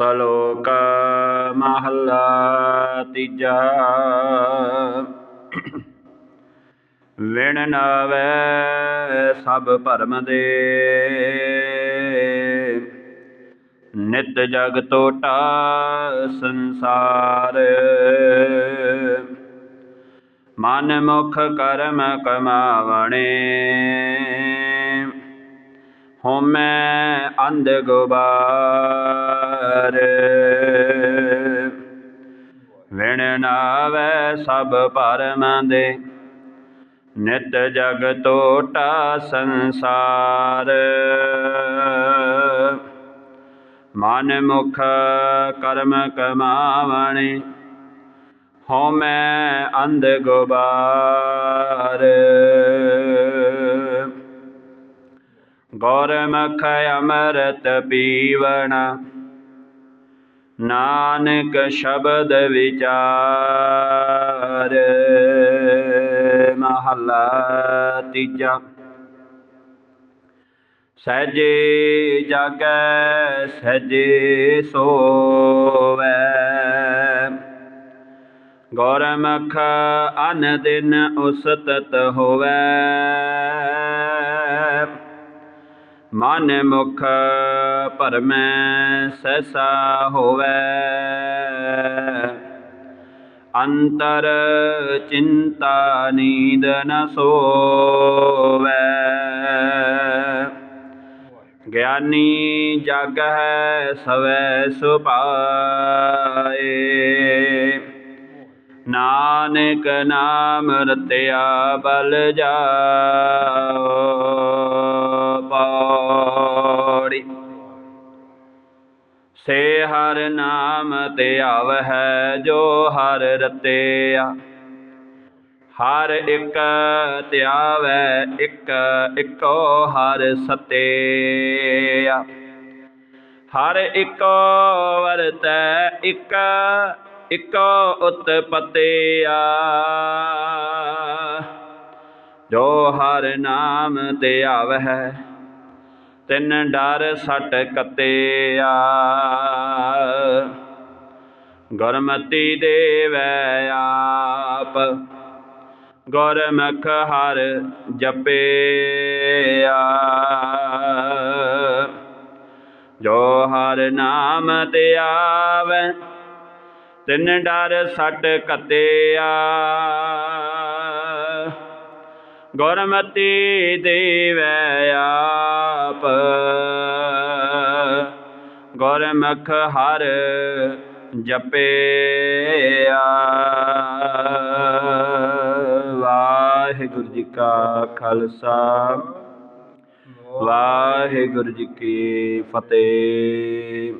ਸ਼ਲੋਕ ਮਹੱਲਾ ਤੀਜਾ। ਵਿਣ ਨਾਵੇ ਸਭ ਭਰਮ ਦੇ। ਨਿਤ ਜਗ ਟੋਟਾ ਸੰਸਾਰ। ਮਨ ਮੁਖ ਕਰਮ ਕਮਾਵਣੇ। ਹਉਮੈ ਅੰਧ ਗੁਬਾਰ। ਵਿਣ ਨਾਵੇ ਸਭ ਪਰਮ ਦੇ, ਨਿਤ ਜਗ ਟੋਟਾ ਸੰਸਾਰ। ਮਨ ਮੁਖ ਕਰਮ ਕਮਾਵਣੇ ਹਉਮੈ ਅੰਧ ਗੁਬਾਰ। ਗੁਰਮੁਖ ਅੰਮ੍ਰਿਤ ਪੀਵਣਾ ਨਾਨਕ ਸ਼ਬਦ ਵਿਚਾਰ। ਮਹਲਾ ਤੀਜਾ। ਸਹਜੇ ਜਾਗੈ ਸਹਜੇ ਸੋਵੈ। ਗੌਰਮਖ ਅਨ ਦਿਨ ਉਸਤਤ ਹੋਵੈ। ਮਨ ਮੁਖ ਭਰਮੈ ਸੈਸਾ ਹੋਵੈ। ਅੰਤਰ ਚਿੰਤਾ ਨੀਂਦ ਨ ਸੋਵੈ। ਗਿਆਨੀ ਹੈ ਸਵੈ ਸੁਪਾਏ ਨਾਨਕ ਨਾਮ ਰਤਿਆ ਬਲ ਜਾਓ। ਸੇ ਹਰ ਨਾਮ ਤੇ ਆਵਹਿ ਜੋ ਹਰ ਰਤਿਆ। ਹਰ ਇੱਕ ਧਿਆਵੈ ਇੱਕ, ਇੱਕੋ ਹਰ ਸਤਿਆ। ਹਰ ਇੱਕੋ ਵਰਤੈ, ਇੱਕ, ਇੱਕੋ ਉਤਪਤਿਆ। ਜੋ ਹਰ ਨਾਮ ਤੇ ਹੈ ਤਿੰਨ ਡਰ ਸਟ ਕਤਿਆ। ਗੁਰਮਤੀ ਦੇਵੈ ਆਪ, ਗੁਰਮੁਖ ਹਰ ਜਪਿਆ। ਜੋ ਹਰ ਨਾਮ ਤੇ ਆਵੈ, ਤਿਨ ਡਰ ਸਟ ਕਤਿਆ। ਗੁਰਮਤੀ ਦੇਵੈ ਆਪ ਗੁਰਮੁਖ ਹਰ ਜਪਿਆ ਵਾਹਿਗੁਰੂ ਜੀ ਕਾ ਖਾਲਸਾ। ਵਾਹਿਗੁਰੂ ਜੀ ਕੀ ਫਤਿਹ।